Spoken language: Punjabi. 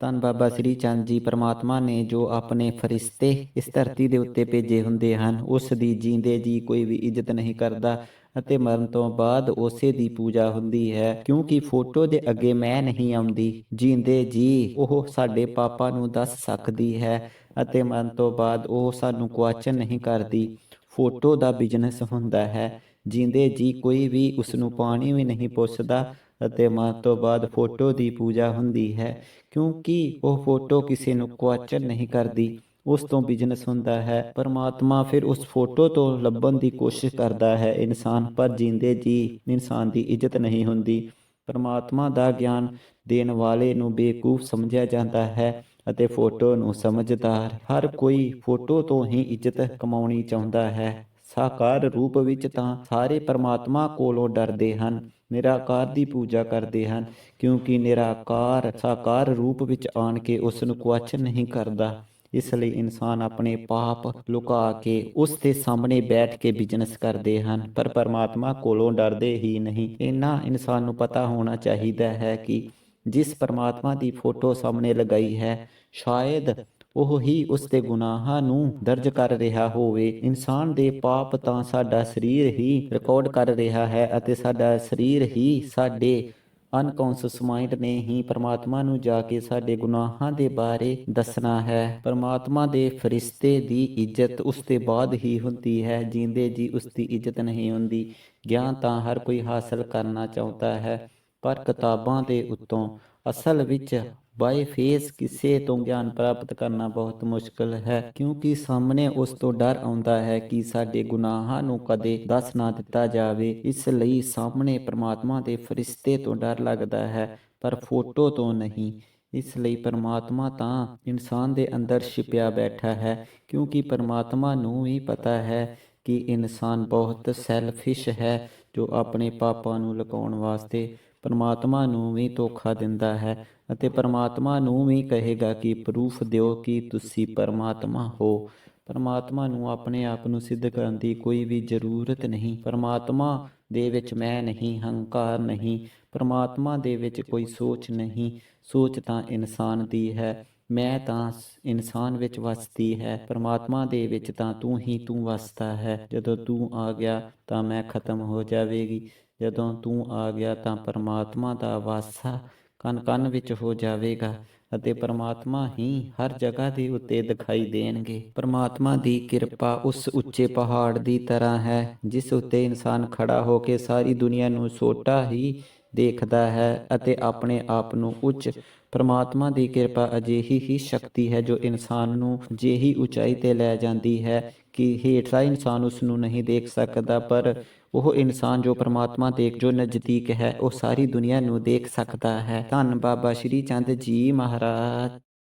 ਧੰਨ ਬਾਬਾ ਸ੍ਰੀ ਚੰਦ ਜੀ ਪ੍ਰਮਾਤਮਾ ਨੇ ਜੋ ਆਪਣੇ ਫਰਿਸ਼ਤੇ ਇਸ ਧਰਤੀ ਦੇ ਉੱਤੇ ਭੇਜੇ ਹੁੰਦੇ ਹਨ, ਉਸ ਦੀ ਜੀਂਦੇ ਜੀ ਕੋਈ ਵੀ ਇੱਜ਼ਤ ਨਹੀਂ ਕਰਦਾ ਅਤੇ ਮਰਨ ਤੋਂ ਬਾਅਦ ਉਸੇ ਦੀ ਪੂਜਾ ਹੁੰਦੀ ਹੈ, ਕਿਉਂਕਿ ਫੋਟੋ ਦੇ ਅੱਗੇ ਮੈਂ ਨਹੀਂ ਆਉਂਦੀ। ਜੀਂਦੇ ਜੀ, ਉਹ ਸਾਡੇ ਪਾਪਾ ਨੂੰ ਦੱਸ ਸਕਦੀ ਹੈ ਅਤੇ ਮਰਨ ਤੋਂ ਬਾਅਦ ਉਹ ਸਾਨੂੰ ਕੁਐਸਚਨ ਨਹੀਂ ਕਰਦੀ। ਫੋਟੋ ਦਾ ਬਿਜ਼ਨਸ ਹੁੰਦਾ ਹੈ। ਜਿੰਦੇ ਜੀ ਕੋਈ ਵੀ ਉਸ ਨੂੰ ਪਾਣੀ ਵੀ ਨਹੀਂ ਪੁੱਛਦਾ ਅਤੇ ਮਰਨ ਤੋਂ ਬਾਅਦ ਫੋਟੋ ਦੀ ਪੂਜਾ ਹੁੰਦੀ ਹੈ, ਕਿਉਂਕਿ ਉਹ ਫੋਟੋ ਕਿਸੇ ਨੂੰ ਕੁਐਸਚਨ ਨਹੀਂ ਕਰਦੀ। ਉਸ ਤੋਂ ਬਿਜ਼ਨਸ ਹੁੰਦਾ ਹੈ। ਪਰਮਾਤਮਾ ਫਿਰ ਉਸ ਫੋਟੋ ਤੋਂ ਲੱਭਣ ਦੀ ਕੋਸ਼ਿਸ਼ ਕਰਦਾ ਹੈ। ਇਨਸਾਨ ਪਰ ਜਿੰਦੇ ਜੀ ਇਨਸਾਨ ਦੀ ਇੱਜ਼ਤ ਨਹੀਂ ਹੁੰਦੀ। ਪਰਮਾਤਮਾ ਦਾ ਗਿਆਨ ਦੇਣ ਵਾਲੇ ਨੂੰ ਬੇਕੂਫ ਸਮਝਿਆ ਜਾਂਦਾ ਹੈ ਅਤੇ ਫੋਟੋ ਨੂੰ ਸਮਝਦਾਰ ਹਰ ਕੋਈ ਫੋਟੋ ਤੋਂ ਹੀ ਇੱਜ਼ਤ ਕਮਾਉਣੀ ਚਾਹੁੰਦਾ ਹੈ। ਸਾਕਾਰ ਰੂਪ ਵਿੱਚ ਤਾਂ ਸਾਰੇ ਪਰਮਾਤਮਾ ਕੋਲੋਂ ਡਰਦੇ ਹਨ, ਨਿਰਾਕਾਰ ਦੀ ਪੂਜਾ ਕਰਦੇ ਹਨ, ਕਿਉਂਕਿ ਨਿਰਾਕਾਰ ਸਾਕਾਰ ਰੂਪ ਵਿੱਚ ਆਣ ਕੇ ਉਸ ਨੂੰ ਕੁਐਸਚਨ ਨਹੀਂ ਕਰਦਾ। ਇਸ ਲਈ ਇਨਸਾਨ ਆਪਣੇ ਪਾਪ ਲੁਕਾ ਕੇ ਉਸ ਦੇ ਸਾਹਮਣੇ ਬੈਠ ਕੇ ਬਿਜ਼ਨਸ ਕਰਦੇ ਹਨ, ਪਰ ਪਰਮਾਤਮਾ ਕੋਲੋਂ ਡਰਦੇ ਹੀ ਨਹੀਂ। ਇਹਨਾਂ ਇਨਸਾਨ ਨੂੰ ਪਤਾ ਹੋਣਾ ਚਾਹੀਦਾ ਹੈ ਕਿ ਜਿਸ ਪਰਮਾਤਮਾ ਦੀ ਫੋਟੋ ਸਾਹਮਣੇ ਲਗਾਈ ਹੈ, ਸ਼ਾਇਦ ਉਹ ਹੀ ਉਸ ਦੇ ਗੁਨਾਹਾਂ ਨੂੰ ਦਰਜ ਕਰ ਰਿਹਾ ਹੋਵੇ। ਇਨਸਾਨ ਦੇ ਪਾਪ ਤਾਂ ਸਾਡਾ ਸਰੀਰ ਹੀ ਰਿਕਾਰਡ ਕਰ ਰਿਹਾ ਹੈ ਅਤੇ ਸਾਡਾ ਸਰੀਰ ਹੀ ਸਾਡੇ ਅਨਕੌਂਸ਼ਸ ਮਾਈਂਡ ਨੇ ਹੀ ਪਰਮਾਤਮਾ ਨੂੰ ਜਾ ਕੇ ਸਾਡੇ ਗੁਨਾਹਾਂ ਦੇ ਬਾਰੇ ਦੱਸਣਾ ਹੈ। ਪਰਮਾਤਮਾ ਦੇ ਫਰਿਸ਼ਤੇ ਦੀ ਇੱਜ਼ਤ ਉਸ ਦੇ ਬਾਅਦ ਹੀ ਹੁੰਦੀ ਹੈ। ਜਿੰਦੇ ਜੀ ਉਸ ਦੀ ਇੱਜ਼ਤ ਨਹੀਂ ਹੁੰਦੀ, ਗਿਆਨ ਤਾਂ ਹਰ ਕੋਈ ਹਾਸਲ ਕਰਨਾ ਚਾਹੁੰਦਾ ਹੈ, ਪਰ ਕਿਤਾਬਾਂ ਦੇ ਉੱਤੋਂ ਅਸਲ ਵਿੱਚ ਬਾਈ ਫੇਸ ਕਿਸੇ ਤੋਂ ਗਿਆਨ ਪ੍ਰਾਪਤ ਕਰਨਾ ਬਹੁਤ ਮੁਸ਼ਕਲ ਹੈ, ਕਿਉਂਕਿ ਸਾਹਮਣੇ ਉਸ ਤੋਂ ਡਰ ਆਉਂਦਾ ਹੈ ਕਿ ਸਾਡੇ ਗੁਨਾਹਾਂ ਨੂੰ ਕਦੇ ਦੱਸ ਨਾ ਦਿੱਤਾ ਜਾਵੇ। ਇਸ ਲਈ ਸਾਹਮਣੇ ਪ੍ਰਮਾਤਮਾ ਦੇ ਫਰਿਸ਼ਤੇ ਤੋਂ ਡਰ ਲੱਗਦਾ ਹੈ, ਪਰ ਫੋਟੋ ਤੋਂ ਨਹੀਂ। ਇਸ ਲਈ ਪਰਮਾਤਮਾ ਤਾਂ ਇਨਸਾਨ ਦੇ ਅੰਦਰ ਛਿਪਿਆ ਬੈਠਾ ਹੈ, ਕਿਉਂਕਿ ਪਰਮਾਤਮਾ ਨੂੰ ਵੀ ਪਤਾ ਹੈ ਕਿ ਇਨਸਾਨ ਬਹੁਤ ਸੈਲਫਿਸ਼ ਹੈ, ਜੋ ਆਪਣੇ ਪਾਪਾਂ ਨੂੰ ਲੁਕਾਉਣ ਵਾਸਤੇ ਪਰਮਾਤਮਾ ਨੂੰ ਵੀ ਧੋਖਾ ਦਿੰਦਾ ਹੈ ਅਤੇ ਪਰਮਾਤਮਾ ਨੂੰ ਵੀ ਕਹੇਗਾ ਕਿ ਪ੍ਰੂਫ ਦਿਓ ਕਿ ਤੁਸੀਂ ਪਰਮਾਤਮਾ ਹੋ। ਪਰਮਾਤਮਾ ਨੂੰ ਆਪਣੇ ਆਪ ਨੂੰ ਸਿੱਧ ਕਰਨ ਦੀ ਕੋਈ ਵੀ ਜ਼ਰੂਰਤ ਨਹੀਂ। ਪਰਮਾਤਮਾ ਦੇ ਵਿੱਚ ਮੈਂ ਨਹੀਂ, ਹੰਕਾਰ ਨਹੀਂ। ਪਰਮਾਤਮਾ ਦੇ ਵਿੱਚ ਕੋਈ ਸੋਚ ਨਹੀਂ। ਸੋਚ ਤਾਂ ਇਨਸਾਨ ਦੀ ਹੈ। ਮੈਂ ਤਾਂ ਇਨਸਾਨ ਵਿੱਚ ਵਸਦੀ ਹੈ। ਪਰਮਾਤਮਾ ਦੇ ਵਿੱਚ ਤਾਂ ਤੂੰ ਹੀ ਤੂੰ ਵਸਦਾ ਹੈ। ਜਦੋਂ ਤੂੰ ਆ ਗਿਆ ਤਾਂ ਮੈਂ ਖਤਮ ਹੋ ਜਾਵੇਗੀ। ਜਦੋਂ ਤੂੰ ਆ ਗਿਆ ਤਾਂ ਪਰਮਾਤਮਾ ਦਾ ਵਾਸਾ ਕਨ ਕਨ ਵਿੱਚ ਹੋ ਜਾਵੇਗਾ ਅਤੇ ਪਰਮਾਤਮਾ ਹੀ ਹਰ ਜਗ੍ਹਾ ਦੇ ਉੱਤੇ ਦਿਖਾਈ ਦੇਣਗੇ। ਪਰਮਾਤਮਾ ਦੀ ਕਿਰਪਾ ਉਸ ਉੱਚੇ ਪਹਾੜ ਦੀ ਤਰ੍ਹਾਂ ਹੈ, ਜਿਸ ਉੱਤੇ ਇਨਸਾਨ ਖੜਾ ਹੋ ਕੇ ਸਾਰੀ ਦੁਨੀਆ ਨੂੰ ਛੋਟਾ ਹੀ ਦੇਖਦਾ ਹੈ ਅਤੇ ਆਪਣੇ ਆਪ ਨੂੰ ਉੱਚ ਪਰਮਾਤਮਾ ਦੀ ਕਿਰਪਾ ਅਜਿਹੀ ਹੀ ਸ਼ਕਤੀ ਹੈ ਜੋ ਇਨਸਾਨ ਨੂੰ ਅਜਿਹੀ ਉਚਾਈ ਤੇ ਲੈ ਜਾਂਦੀ ਹੈ ਕਿ ਹੇਠਲਾ ਇਨਸਾਨ ਉਸ ਨੂੰ ਨਹੀਂ ਦੇਖ ਸਕਦਾ, ਪਰ ਉਹ ਇਨਸਾਨ ਜੋ ਪਰਮਾਤਮਾ ਦੇ ਜੋ ਨਜ਼ਦੀਕ ਹੈ, ਉਹ ਸਾਰੀ ਦੁਨੀਆ ਨੂੰ ਦੇਖ ਸਕਦਾ ਹੈ। ਧੰਨ ਬਾਬਾ ਸ਼੍ਰੀ ਚੰਦ ਜੀ ਮਹਾਰਾਜ।